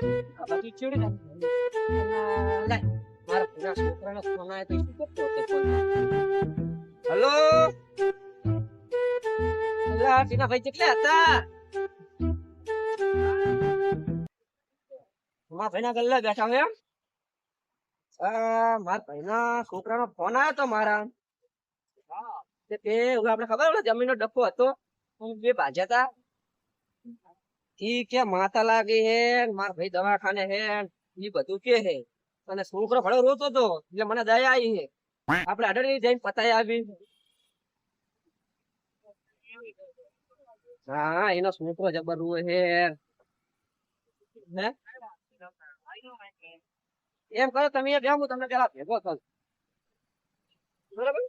મારા? હલો ભાઈના ગલ્લા બેઠા હોય એમ? મારા ભાઈના છોકરાનો ફોન આવ્યો તો મારા. તે આપણે ખબર જમીનનો ડબ્બો હતો. બે ભાજ્યા હતા ઈ કે માતા લાગે હે મારા ભાઈ દવાખાને હે એ બધું કે હે? અને છોકરો ફળો રોતો હતો એટલે મને દયા આવી હે. આપણે અડડી જઈને પતાઈ આવી. હા, એનો છોકરો જબર રોવે હે. એમ કરો, તમે એ હું તમને પેલા ભેગો થઉં. બરાબર?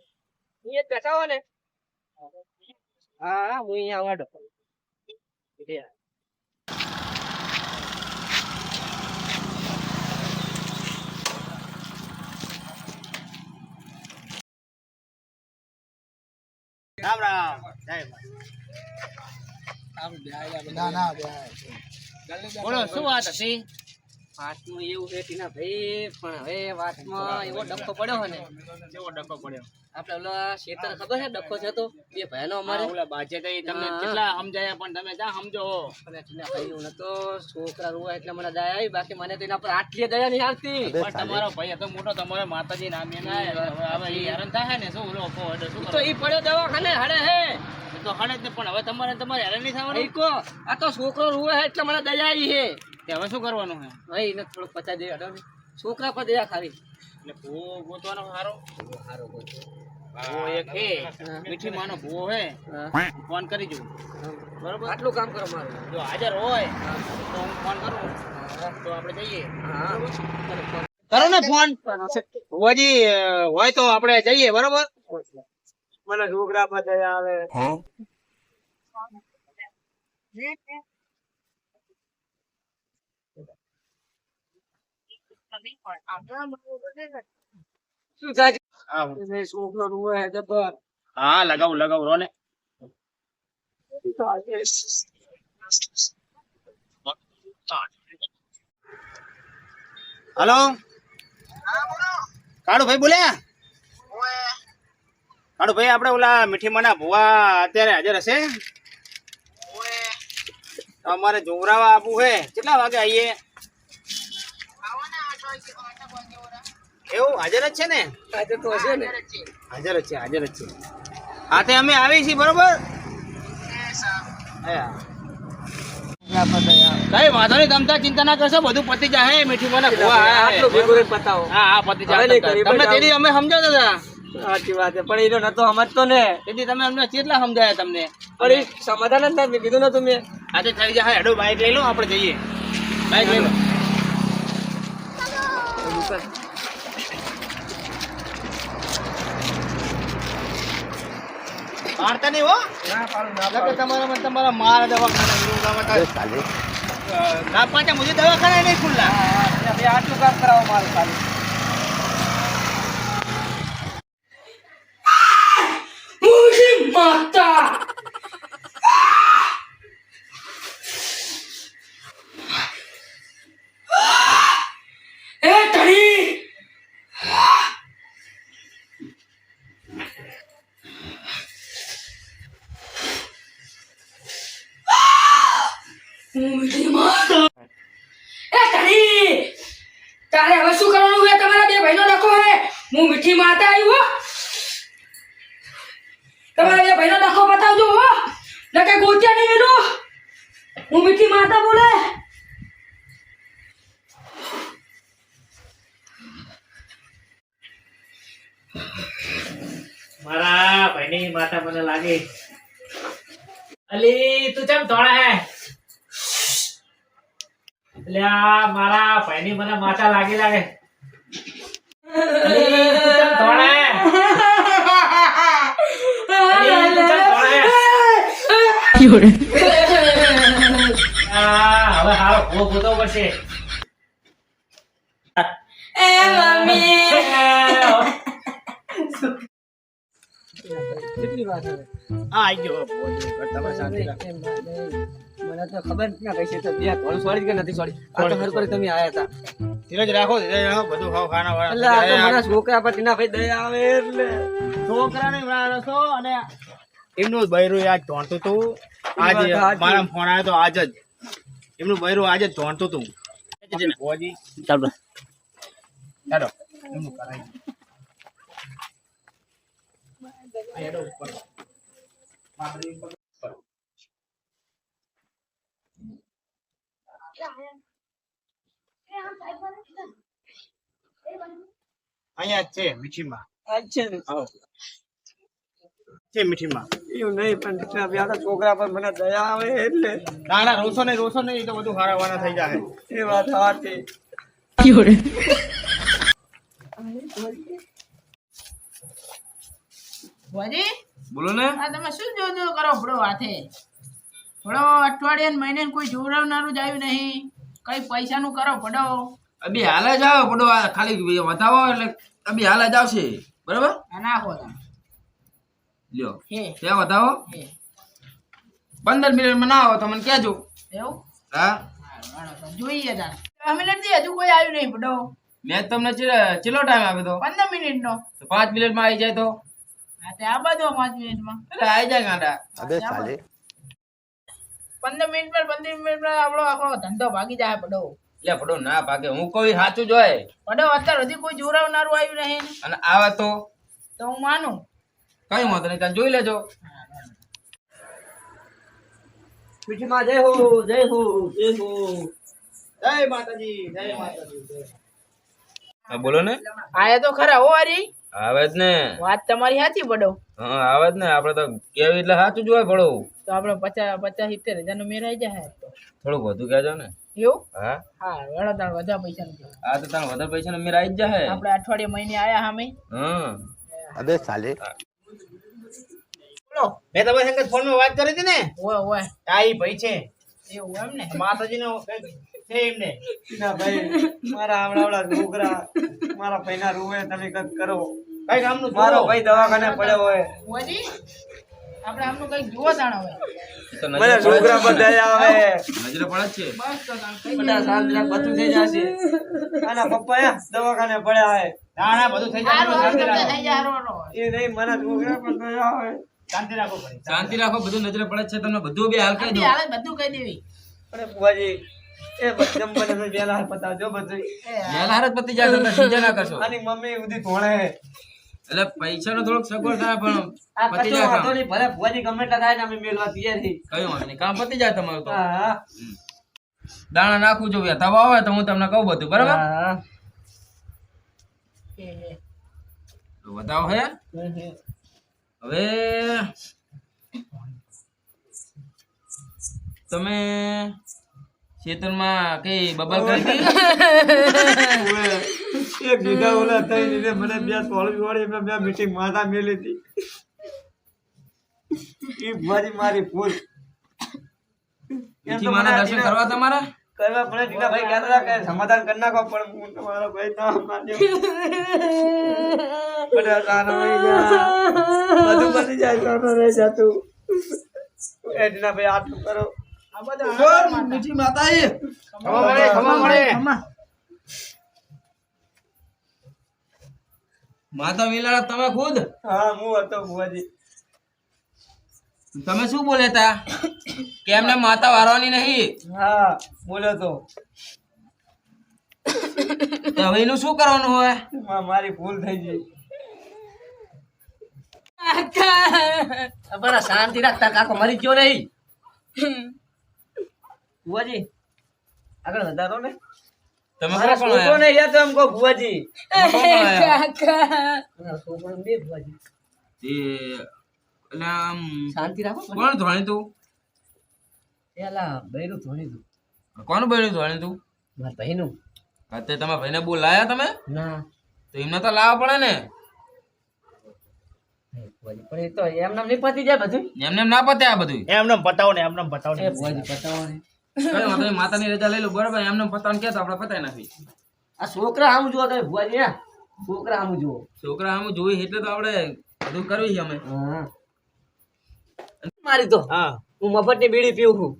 બેઠા હો ને. હા, હું અહીંયા વાડો રામ જય બોલો શું વાત હતી? એવું છે ટીના ભાઈ પણ હવે વાતમાં એવો ડખો પડ્યો ને કેવો ડકો પડ્યો? આપણે ઓલા શેતર ખબર છે ડખો છે તો? બે ભાઈનો અમારે અમારે. ઓલા બાજે તો તમને કેટલા સમજાયા પણ તમે ક્યાં સમજો. અને ટીના ભાઈ હું તો છોકરા રૂવા એટલે મને દયા આવી બાકી મને તો એના પર આટલી દયા નહીં આવતી. પણ તમારો ભાઈ હતો મોટો તમારો માતાજી નામ એના હવે હેરાન થાય ને શું ઓલો શું તો? પડ્યો દવાખાને હડે હે. તો હળે જ ને પણ હવે તમારે તમારે હેરાન નહીં થવાનું? ઈ કો આ તો છોકરો રૂવે એટલે મને દયા આવી છે. હવે શું કરવાનું છે ભાઈ એને થોડુંક પચાસ દે હડો ને. છોકરા પર દયા ખાવી એટલે ભૂવો ગોતવાનો હારો. સારો ભૂવો એક હે. મીઠી માનો ભૂવો હે. ફોન કરી જો બરોબર? આટલું કામ કરો મારું. જો હાજર હોય તો હું ફોન કરું. તો આપણે જઈએ. હા. કરો ને ફોન ભુવાજી હોય તો આપણે જઈએ બરોબર? મને છોકરા પર દયા આવે. શું થાય છે? એ છોકરો રૂવે છે જબર હા, લગાવું ભાઈ બોલ્યા કાળુ ભાઈ આપડે ઓલા મીઠી મના ભુવા અત્યારે હાજર હશે? અમારે જોવરાવા આપવું છે કેટલા વાગે આવીએ? એવું? હાજર જ છે ને? હાજર તો હશે ને. હાજર જ છે. હાજર જ છે હા અમે આવી છીએ બરોબર? કઈ વાંધો નહીં તમતા ચિંતા ના કરશો બધું પતી જાય મીઠી મને હા હા. પતી જાય તમને તેની અમે સમજાવતા હતા. સાચી વાત છે પણ એનો નતો સમજતો ને. તેથી તમે અમને કેટલા સમજાયા તમને? પણ એ સમાધાન જ નથી કીધું નતું મેં. આજે થઈ જાય હેડો બાઈક લઈ લો આપણે જઈએ. બાઈક લઈ લો. પાડતા નહીં હો. નકર તમારા તમારા માર દવાખાના ના પાછા મુજબ દવાખાના નહીં ખુલ્લા. બે આટલું કામ કરાવો મારું ખાલી એ ધણી! તારે હવે શું કરવાનું છે તમારા બે ભાઈનો ડખો હે હું મીઠી માતા આવી હો તમારા બે ભાઈનો ડખો બતાવજો, હો. નકે ગોત્યા નહીં મેલું હું મીઠી માતા બોલે. મારા ભાઈની માતા મને લાગે. અલી, તું કેમ તોડે હે? એટલે મારા ભાઈની મને માતા લાગી લાગે અલી તું કેમ તોડે અલી તું કેમ આ હવે હારો ઓ ગોતવો પડશે એ મમ્મી કેટલી વાત હવે આ આઈ ગયો ભુવાજી. તમે શાંતિ રાખો. મને તો ખબર ના કઈ છે તો બે કોલ સોરી કે નથી સોરી આ તો હર પર તમે આયા હતા ધીરજ રાખો ધીરજ રાખો બધું ખાવ ખાના એટલે આ તો વાળા મને છોકરા પર તીના ભાઈ દયા આવે એટલે છોકરાને માણસ છો અને એમનો બૈરો આજ ધોણતું હતું આજ મારા ફોન આવ્યો તો આજ જ. એમનું બૈરું આજે જ ધોણતું તું. ચાલો. ચાલો. એમનું કરાવી અહીંયા જ છે મીઠીમાં અચ્છા છે મીઠીમાં? એવું નહીં પણ છોકરા પર મને દયા આવે એટલે. ના ના રોસો નહીં રોસો નહીં તો બધું વાળા થઈ જાય એ વાત સાચી. ભુવાજી બોલો ને. આ તમે શું જો જો કરો ભડો હાથે? ભડો અઠવાડિયે મહિને કોઈ જોડાવનારું જ આવ્યું નહીં. કઈ પૈસાનું કરો ભડો અભી હાલ જ આવે પડો ખાલી બતાવો એટલે અભી હાલ જ આવશે. બરાબર? નાખો તમે લ્યો. હે. ત્યાં બતાવો હે. પંદર મિનિટમાં ના આવો તો મને કહેજો. એવું? હા. જોઈએ અમે નથી હજુ કોઈ આવ્યું નહીં બડો મેં તમને ચેલો- ટાઈમ આપ્યો તો. પંદર મિનિટ નો. તો પાંચ મિનિટમાં આવી જાય તો. હા તે આ બધો પાંચ મિનિટમાં એટલે આવી જાય ગાંડા. પંદર મિનિટ પર પંદર મિનિટ પર આપણો આખો ધંધો ભાગી જાય ભડો લે પડો ના ભાગે. હું કોઈ સાચું જ હોય. ભડો અત્યાર સુધી કોઈ જોરાવનારું આવ્યું નહીં. અને આવે તો? તો હું માનું. કઈ વાંધો નહીં તમે જોઈ લેજો. પીઠમાં જય હો જય હો જય હો. જય માતાજી જય માતાજી બોલો ને. આયા તો ખરા હો હરી. આવે જ ને. વાત તમારી સાચી પડો હા આવે જ ને. આપડે તો કેવી એટલે સાચું જ હોય પડો તો આપણે પચાસ પચાસ સિત્તેર હજાર નો મેળ આવી જાય તો. થોડુંક વધુ કહેજો ને. એવું? હા. હા વેળો પૈસા નું આ તો તારે વધારે પૈસા મેર આવી જ જાય. આપણે અઠવાડિયે મહિને આયા સામે હા. બોલો મેં તમારી સંગત ફોનમાં વાત કરી હતી ને? ઓય ઓય. આ ભાઈ છે. એવું એમ ને? માતાજી નો છે એમને ટીના ભાઈ મારા આવડાવડા છોકરા મારા ભાઈના રૂવે તમે કંઈક કરો. કઈ મારો ભાઈ દવાખાને પડ્યો હોય. ઓજી આપણે આમનું કંઈક જુઓ તાણ હવે. મને છોકરા પર આવે નજરે પડે છે. બસ તો બધા શાંતિ રાખ, બધું થઈ જશે આના પપ્પા દવાખાને પડ્યા હે ના ના બધું થઈ. એ નહીં મને છોકરા પર આવે શાંતિ રાખો શાંતિ રાખો. બધું નજરે પડે છે તમને બધું બી હાલ કહી દો હાલ બધું કહી દેવી. અરે બુવાજી એ બધમ મને વેલા હાથ બતાવજો બધું એ હાર પતી જાય તમે ચિંતા ના કરશો. આની મમ્મી ઉધી ધોણે. એટલે પૈસા નો થોડોક સગવડ થાય પણ પતી જાય કામ. નહીં ભલે બુઆજી ગમે એટલા થાય ને અમે મેલવા તૈયાર છીએ. કયું વાંધો નહીં કામ પતી જાય તમારું તો. હા હા. દાણા નાખું જો થવા આવે તો હું તમને કહું બધું બરાબર? હા એ, એ. તો બતાવો હે. હવે તમે ખેતરમાં કઈ બબલ કરી હતી એક દીધા ઓલા થઈ લીધે મને બે સોળવી વાળી મેં બે મીટિંગ માથા મેલી હતી. એ મારી મારી દર્શન કરવા તમારા? કરવા પડે દીના ભાઈ હતા કે સમાધાન કરી નાખો પણ હું તમારો ભાઈ ના માન્યો. બધા કાનો રહી ગયા. બધું બની જાય કાનો રહી જતું. એ દીના આટલું કરો. આ બધું હારું મીઠી માતા એ ખબર મળે ખબર મળે. માતા મિલાડા તમે ખુદ? હા હું હતો બુઆજી તમે શું બોલે તા? કે એમને માતા વારવાની નહીં? હા બોલ્યો તો. તો હવે એનું શું કરવાનું હોય? મારી ભૂલ થઈ ગઈ. બરા શાંતિ રાખતા કાકો મરી ગયો નહીં. બુઆજી આગળ વધારો ને? તમે મારા કોણ છોકરો ને યાદ એમ કહો ભુવાજી. કાકા. મારા છોકરો બે ભુવાજી. એ એટલે આમ શાંતિ રાખો કોણ ધોણી તું? એલા બૈરું ધોણી તું. કોણ બૈરું ધોણી તું? મારા ભાઈનું. અત્યારે તમારા ભાઈને બોલાયા તમે? ના. તો એમને તો લાવવા પડે ને. પણ એ તો એમ નહીં પતી જાય બધું એમને ના પતે આ બધું એમને બતાવો ને એમને બતાવો એ ને પતાવો ને માતાની રજા લઈ લો બરાબર? એમને પતાવને કે તો આપણે પતાય નાખી આ છોકરા આમ જુઓ તમે છોકરા આમ જુઓ. છોકરા આમ જોઈ એટલે તો આપણે બધું કરવી છે અમે. હા. મારી તો. હું. મફતની બીડી પીવું છું.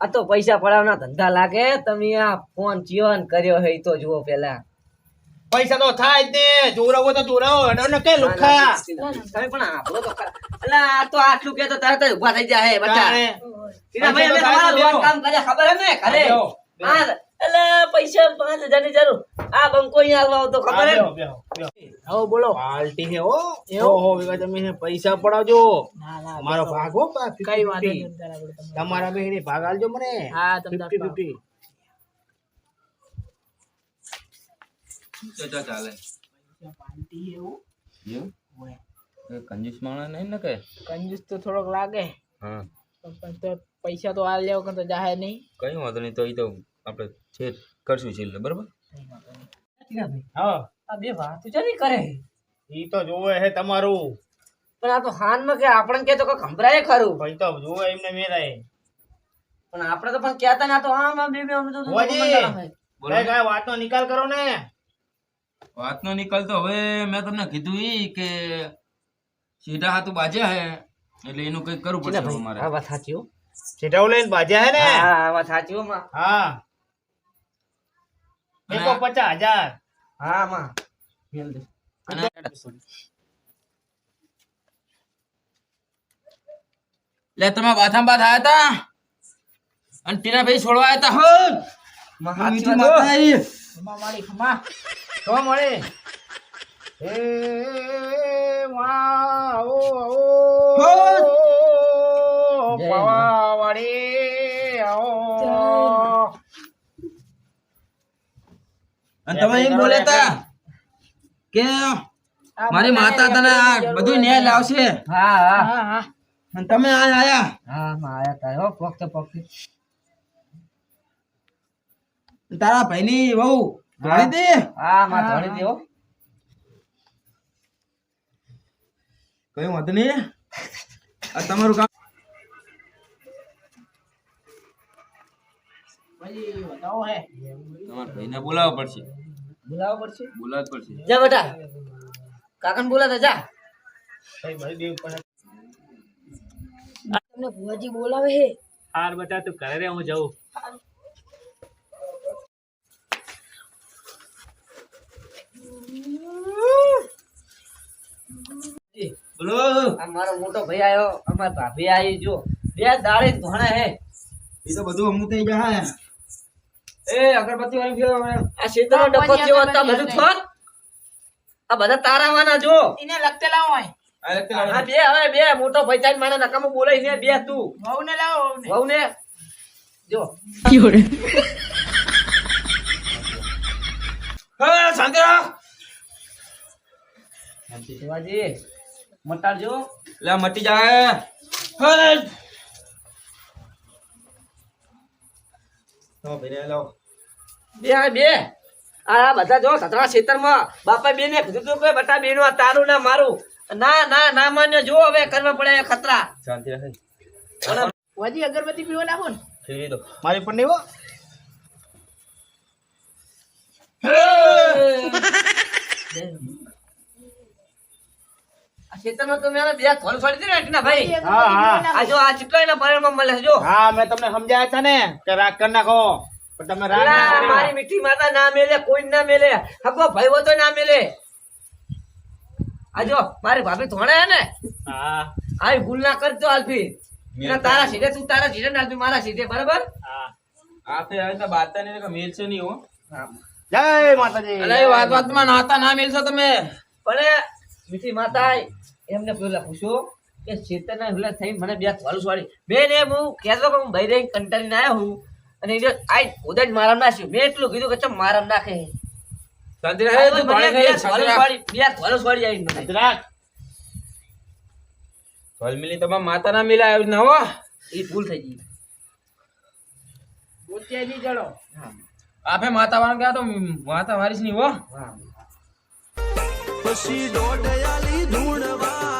આ તો પૈસા પડાવના ધંધા લાગે. તમે આ ફોન જીવન કર્યો હોય તો જુઓ પેલા. પૈસા તો થાય જ ને. ચોરાવો તો ચોરાવો અને કે લુખા? તમે પણ આપણો તો એટલે આ તો આટલું કે તો તરત જ ઊભા થઈ જાય બટા. ટીનાભાઈ, અમે તમારા કામ કર્યા. ખબર હે ને ઘરે. હા અલા, પૈસા પાંચ હજારની જરૂર. આ બંકો અહીંયા હાલવા આવતો ખબર હે બોલો. પાર્ટી હે. હો ઓહો વિવા તમે પૈસા પડાવજો. ના ના મારો ભાગ હો કઈ વાંધો 50. નહીં તારા જોડે તમે. તમારા બે ભાગ આલજો મને. હા તમે 50, 50. ચાલે પાર્ટી એવું? એવું? કંજૂસ માણસ નહીં ને કે? કંજૂસ તો થોડોક લાગે. હા. પૈસા તો હાલ લેવો તો જાહે નહીં. કઈ વાંધો નહીં તો એ તો આપણે છે કરશું છેલ્લે બરાબર? હા. આ બે વાતો છે કરે. ઈ તો જોવે હે તમારું. પણ આ તો હાનમાં કે આપણને કે તો કોઈ ખંભરાય ખરું. ભાઈ તો જોવે એમને મેરાય પણ આપણે તો પણ કહેતા ના તો આમ આમ બે બે અમે તો હોજી. મંડાણા હોય. બોલો કઈ કઈ વાતનો નિકાલ કરો ને. વાતનો નિકાલ તો હવે મેં તમને કીધું ઈ કે સીધા હાથ બાજ્યા હે એટલે એનું કંઈક કરવું પડશે આ વાત સાચી હો. લઈને બાજ્યા હે ને? હા આ વાત સાચી માં. હા. એકો પચાસ હજાર. હા માં લે તમે બાથામ બાથ આયા તા? અને ટીનાભાઈ છોડવા આયા તા હો? માં સાચી મીઠી વાત હો. માતા આઈ. ખમા મારી ખમા. તો મળે. એ માં ઓ હો. ઓ જય પાવાવાળી આવો અને તમે એમ બોલ્યા તા કે મારી માતા તને આ બધું ન્યાય લાવશે. હા હા. હા હા. અને તમે આ આયા. હા માં આયા તા હો પોક્ત પોકતે તારા ભાઈની વહુ ધોળી દે. હા માં ધોળી દે હો. કયું વાંધો નહીં. આ તમારું કામ તમારા ભાઈને બોલાવવા પડશે. બોલાવો પડશે? બોલાવવા પડશે. જા બેટા કાકાને બોલાતા જા. ભાઈ ભાઈ દેવ પણ તમને ભુવાજી બોલાવે હે? હાર બટા તું ઘરે રે હું જાઉં. બોલો. આ મારો મોટો ભાઈ આવ્યો અમાર ભાભી આવી જો. બે દાડે ભણે હે. એ તો બધું અમુક થઈ જાય એ અગરબત્તી વાળી ગયો આ શેતરનો ડબ્બો જેવો હતા? બધું થોત આ બધા તારાવાના જો. એને લખતે લાવો આ બે હવે બે મોટો ભાઈ થાય મારા નકામો બોલાય ને બે તું. વહુ ને લાવો. વહુ ને જો. હા શાંતિ રાખ શિવાજી મટાર જો લે મટી જાય હા તો ભાઈને લાવો બે બે. આ બધા જો સતરા ખેતરમાં બાપા બે ને કીધું તું કે બટા બેનો તારું ના મારું. ના ના ના માન્યો. જો હવે કરવા પડે ખતરા. શાંતિ રાખે. અગરબત્તી પીવો નાખો ને. ફેરી દો. મારી પણ નહીં હો. આ ખેતરમાં દીધી ને ભાઈ. હા હા. આ જો આ ચીટલો પરિણામ મળે જો. હા મેં તમને સમજાયા હતા ને કે રાગ કરી નાખો. પણ તમે રાગ ના અલા, કર્યો. મારી મીઠી માતા ના મેલે કોઈ ના મેલે. હકો ભાઈ તો ના મેલે. આ જો મારી ભાભી ધોણે ને. હા. આવી ભૂલ ના કરજો આલ્ફી તારા સીધે તું તારા સીધે ને આલ્ફી મારા સીધે બરાબર? હા. આ તો આવી તો બાતા ને કે મેલ છે નહીં હો. જય માતાજી. અલે વાત વાતમાં નાતા ના મેલશો તમે. પણ મીઠી માતા એમને પેલા પૂછો કે ચેતન પેલા થઈ મને બે થોલ છોડી મેં ને હું કહેતો કે હું ભાઈ રહી કંટાળીને આવ્યો હું. અને એ આઈ ઉદય મારામ નાખ્યું. મેં એટલું કીધું કે ચમ મારામ નાખે. મિલી માતા ના આવી ના હો. એ ભૂલ થઈ ગઈ. આપે માતા વાળા ગયા તો માતા વારીશ નહીં હો. પછી દોડયાલી ધૂણવા.